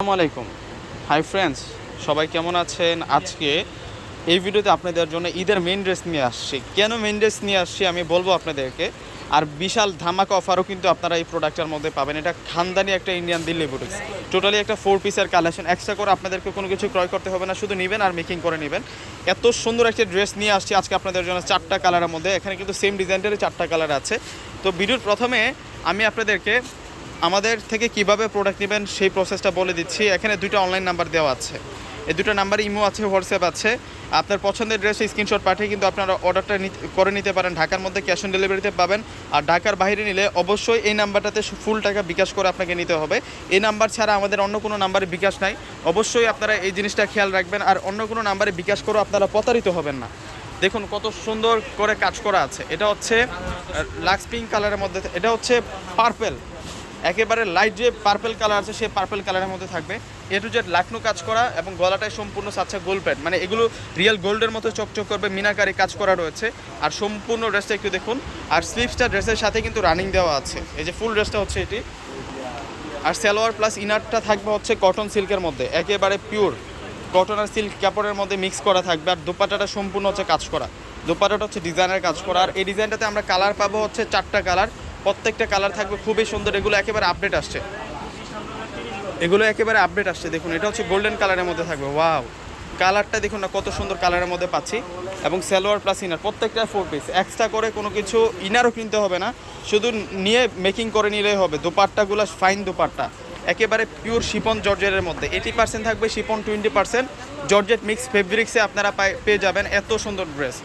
আসসালামু আলাইকুম। Hi friends সবাই কেমন আছেন? আজকে এই ভিডিওতে আপনাদের জন্য ঈদের মেন ড্রেস নিয়ে আসছি। কেন মেন ড্রেস নিয়ে আসছি আমি বলব আপনাদেরকে। আর বিশাল ধামাকা অফারও কিন্তু আপনারা এই প্রোডাক্টের মধ্যে পাবেন। এটা খানদানি একটা ইন্ডিয়ান দিল্লি বুটিক্স টোটালি একটা ফোর পিসের কালেকশন এক্সট্রা করে আপনাদেরকে কোনো কিছু ক্রয় করতে হবে না। শুধু নেবেন আর মেকিং করে নেবেন। এত সুন্দর একটা ড্রেস নিয়ে আসছি আজকে আপনাদের জন্য চারটা কালারের মধ্যে। এখানে কিন্তু সেম ডিজাইনের চারটা কালার আছে। তো ভিডিওর প্রথমে আমি আপনাদেরকে আমাদের থেকে কীভাবে প্রোডাক্ট নেবেন সেই প্রসেসটা বলে দিচ্ছি। এখানে দুইটা অনলাইন নাম্বার দেওয়া আছে। এই দুটো নাম্বার ইমো আছে হোয়াটসঅ্যাপ আছে। আপনার পছন্দের ড্রেসে স্ক্রিনশট পাঠিয়ে কিন্তু আপনারা অর্ডারটা করে নিতে পারেন। ঢাকার মধ্যে ক্যাশ অন ডেলিভারিতে পাবেন। আর ঢাকার বাইরে নিলে অবশ্যই এই নাম্বারটাতে ফুল টাকা বিকাশ করে আপনাকে নিতে হবে। এই নাম্বার ছাড়া আমাদের অন্য কোনো নাম্বারে বিকাশ নাই। অবশ্যই আপনারা এই জিনিসটা খেয়াল রাখবেন। আর অন্য কোনো নাম্বারে বিকাশ করেও আপনারা প্রতারিত হবেন না। দেখুন কত সুন্দর করে কাজ করা আছে। এটা হচ্ছে লাক্স পিঙ্ক কালারের মধ্যে এটা হচ্ছে পার্পেল একেবারে লাইট যে পার্পেল কালার আছে সেই পার্পেল কালারের মধ্যে থাকবে। এ টু জেড লাকনো কাজ করা এবং গলাটায় সম্পূর্ণ সাচ্চা গোল্ড প্যাড মানে এগুলো রিয়েল গোল্ডের মতো চকচক করবে, মিনাকারি কাজ করা রয়েছে। আর সম্পূর্ণ ড্রেসটা একটু দেখুন। আর স্লিভসটা ড্রেসের সাথে কিন্তু রানিং দেওয়া আছে। এই যে ফুল ড্রেসটা হচ্ছে এটি। আর সালোয়ার প্লাস ইনারটা থাকবে হচ্ছে কটন সিল্কের মধ্যে। একেবারে পিওর কটন আর সিল্ক কাপড়ের মধ্যে মিক্স করা থাকবে। আর দোপাটাটা সম্পূর্ণ হচ্ছে কাজ করা। দোপাটাটা হচ্ছে ডিজাইনের কাজ করা। আর এই ডিজাইনটাতে আমরা কালার পাবো হচ্ছে চারটা কালার প্রত্যেকটা কালার থাকবে, খুবই সুন্দর। এগুলো একেবারে আপডেট আসছে। এগুলো একেবারে আপডেট আসছে, দেখুন, এটা হচ্ছে গোল্ডেন কালারের মধ্যে থাকবে। ওয়াও কালারটা দেখুন না, কত সুন্দর কালারের মধ্যে পাচ্ছি। এবং সালোয়ার প্লাস ইনার প্রত্যেকটা ফোর পিস এক্সট্রা করে কোনো কিছু ইনারও কিনতে হবে না, শুধু নিয়ে মেকিং করে নিলেই হবে। দোপাট্টাগুলো ফাইন দোপাট্টা। একেবারে পিওর শিপন জর্জেটের মধ্যে। এইটি পার্সেন্ট থাকবে chiffon twenty percent georgette mix ফেব্রিক্সে আপনারা পেয়ে যাবেন। এত সুন্দর ড্রেস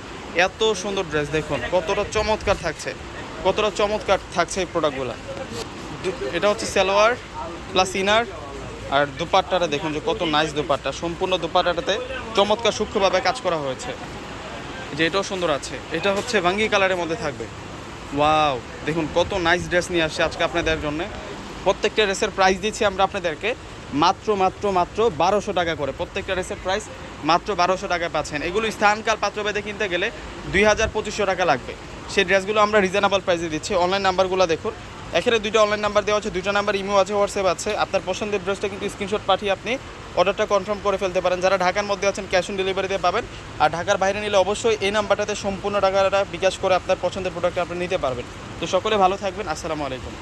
এত সুন্দর ড্রেস দেখুন, কতটা চমৎকার থাকছে। কতটা চমৎকার থাকছে এই প্রোডাক্টগুলো এটা হচ্ছে সালোয়ার প্লাস ইনার আর দুপাট্টাটা দেখুন যে কত নাইস দুপাট্টা। সম্পূর্ণ দুপাট্টাটাতে চমৎকার সূক্ষ্মভাবে কাজ করা হয়েছে। যে এটাও সুন্দর আছে। এটা হচ্ছে ভাঙ্গি কালারের মধ্যে থাকবে। ওয়াও, দেখুন কত নাইস ড্রেস নিয়ে আসছে আজকে আপনাদের জন্য। প্রত্যেকটা ড্রেসের প্রাইস দিচ্ছি আমরা আপনাদেরকে। মাত্র মাত্র মাত্র বারোশো টাকা করে। প্রত্যেকটা ড্রেসের প্রাইস মাত্র বারোশো টাকা পাচ্ছেন। এগুলো স্থানকাল পাত্রভেদে কিনতে গেলে দুই হাজার পঁচিশশো টাকা লাগবে। সেই ড্রেসগুলো আমরা রিজনেবল প্রাইসে দিচ্ছি। অনলাইন নাম্বারগুলো দেখুন। এখানে দুইটা অনলাইন নাম্বার দেওয়া আছে, দুইটা নাম্বার ইমো আছে, হোয়াটসঅ্যাপ আছে। আপনার পছন্দের ড্রেসটা কিন্তু স্ক্রিনশট পাঠিয়ে আপনি অর্ডারটা কনফার্ম করে ফেলতে পারেন। যারা ঢাকার মধ্যে আছেন ক্যাশ অন ডেলিভারিতে পাবেন। আর ঢাকার বাইরে নিলে অবশ্যই এই নাম্বারটাতে সম্পূর্ণ টাকাটা বিকাশ করে আপনার পছন্দের প্রোডাক্ট আপনি নিতে পারবেন। তো সকলে ভালো থাকবেন। আসসালামু আলাইকুম।